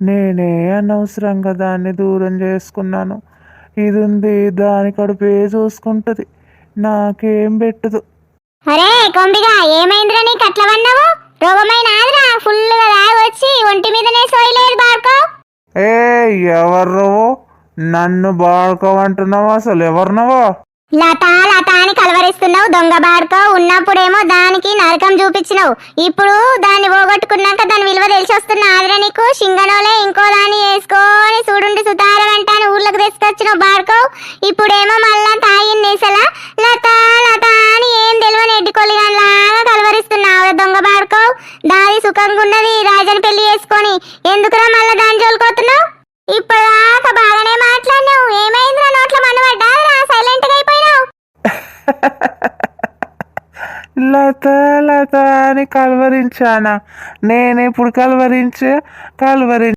నేనే అనవసరంగా దాన్ని దూరం చేసుకున్నాను. ఇది ఉంది దాని కడుపే చూసుకుంటుంది. నాకేం పెట్టదు. అరే కొంబిగా ఏమైందిరా నీకు అట్లా వన్నావు? రోగమైన ఆదిరా దాగి వచ్చి ఒంటి మీదనే సోయలేదు బాడుకో ఏ ఎవర్రో నన్ను బాడుకోమంటున్నావు అసలు ఎవరినవో లతా లతాని కలవరిస్తున్నావు దొంగ బాడుకో. ఉన్నప్పుడేమో దానికి నరకం చూపించినావు. ఇప్పుడు దాన్ని పోగొట్టుకున్నాక దాని విలువ తెలిసి వస్తున్న ఆదిరా నీకు. షింగనోలే ఇంకో దాన్ని వేసుకొని చూడుండి సుతారం అంటాను ఊర్లోకి తీసుకొచ్చినావు బాడుకో. ఇప్పుడేమో మళ్ళా తాయిని నేసలా లతా లతా అని ఏం తెలియని ఎడ్డుకొలిగాలాగా కలవరిస్తున్నావు. దొంగ బాడుకో. దాది సుఖంగా ఉన్నది రాజని పెళ్ళి చేసుకొని. ఎందుకురా లత లత అని కలవరించానా? నేను ఇప్పుడు కలవరించే కలవరి